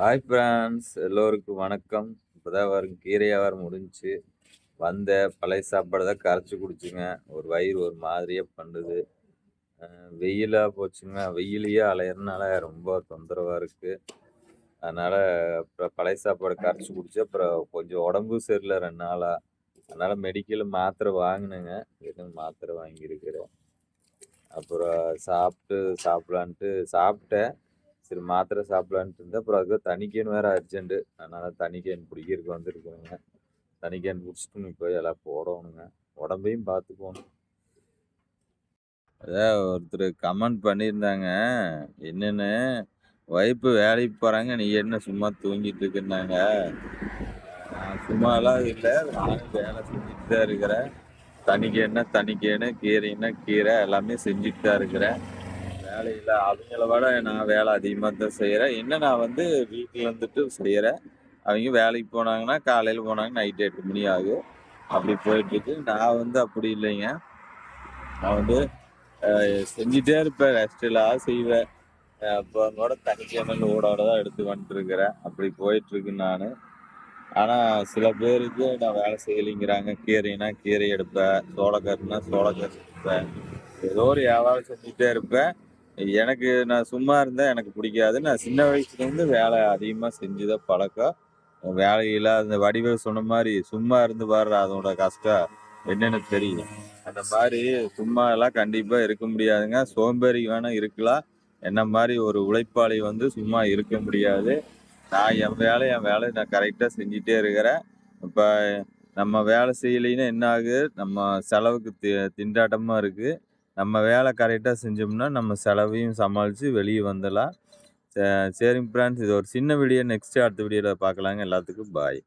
Hi friends எல்லோருக்கும் வணக்கம். இப்போதான் வரும் கீரையாக வியாபாரம் முடிஞ்சுச்சு வந்த பழைய சாப்பாடு தான் கரைச்சி குடிச்சுங்க. ஒரு வயிறு ஒரு மாதிரியே பண்ணுது. வெயிலாக போச்சுங்க. வெயிலையே அலையிறதுனால ரொம்ப தொந்தரவாக இருக்குது அதனால் அப்புறம் பழைய சாப்பாடு கரைச்சி குடிச்சு அப்புறம் கொஞ்சம் உடம்பு சரியில்லை ரெண்டு நாளாக அதனால் மெடிக்கலில் மாத்திரை வாங்கினேங்க. எதுவும் மாத்திரை வாங்கியிருக்கிறேன். அப்புறம் சாப்பிட்டு சாப்பிட்லான்ட்டு சாப்பிட்டேன். சரி மாத்திரை சாப்பிடலான்ட்டு இருந்தேன். அப்புறம் அதுக்கு தனிக்கேன் வேறு அர்ஜென்ட்டு அதனால் தனிக்கேன் பிடிக்கிறதுக்கு வந்துருக்குறேங்க தனிக்கேன் குடிச்சிட்டு போய் எல்லாம் போடணுங்க. உடம்பையும் பார்த்துக்கோணும். அதான் ஒருத்தர் கமெண்ட் பண்ணியிருந்தாங்க. என்னென்னு? ஒய்ஃபு வேலைக்கு போகிறாங்க நீ என்ன சும்மா தூங்கிட்டு இருக்குன்னாங்க. நான் சும்மாலாம் இல்லை. நானும் வேலை செஞ்சுட்டு தான் இருக்கிறேன். தனிக்கேன்னா தனிக்கேன்னு கீரைன்னா கீரை? எல்லாமே செஞ்சுட்டு தான் இருக்கிறேன். வேலையில் அவங்கள விட நான் வேலை அதிகமாக தான் செய்கிறேன் என்ன நான் வந்து வீட்டில் இருந்துட்டு செய்கிறேன் அவங்க வேலைக்கு போனாங்கன்னா காலையில் போனாங்க நைட்டு எட்டு மணி ஆகும். அப்படி போயிட்டுருக்கு நான் வந்து அப்படி இல்லைங்க. நான் வந்து செஞ்சுட்டே இருப்பேன். ரெஸ்டெல்லாம் செய்வேன். அப்போ கூட தனிக்கிழமை ஓடோட தான் எடுத்து வந்துட்டுருக்கிறேன் அப்படி போயிட்டுருக்கு நான். ஆனால் சில பேருக்கு நான் வேலை செய்யலைங்கிறாங்க. கீரைனா கீரை எடுப்பேன். சோளக்கருன்னா சோளக்கரு எடுப்பேன். ஏதோ ஒரு வியாபாரம் செஞ்சுட்டே இருப்பேன். எனக்கு நான் சும்மா இருந்தால் எனக்கு பிடிக்காது. நான் சின்ன வயசுலேருந்து வேலை அதிகமாக செஞ்சுதான் பழக்கம் வேலையில் அந்த வடிவம் சொன்ன மாதிரி சும்மா இருந்து பாடுற அதோட கஷ்டம். என்னென்னு தெரியும் அந்த மாதிரி சும்மா எல்லாம் கண்டிப்பாக இருக்க முடியாதுங்க. சோம்பேறி வேணால் இருக்கலாம். என்ன மாதிரி ஒரு உழைப்பாளி வந்து சும்மா இருக்க முடியாது. நான் என் வேலை என் வேலையை நான் கரெக்டாக செஞ்சிட்டே இருக்கிறேன். இப்போ நம்ம வேலை செய்யலைன்னா என்ன ஆகுது? நம்ம செலவுக்கு தி திண்டாட்டமாக இருக்குது நம்ம வேலை கரெக்டாக செஞ்சோம்னா நம்ம செலவையும் சமாளித்து வெளியே வந்துடலாம். சரிங்க ஃப்ரெண்ட்ஸ் இது ஒரு சின்ன வீடியோ நெக்ஸ்ட்டு அடுத்த வீடியோவில் பார்க்கலாங்க. எல்லாத்துக்கும் பாய்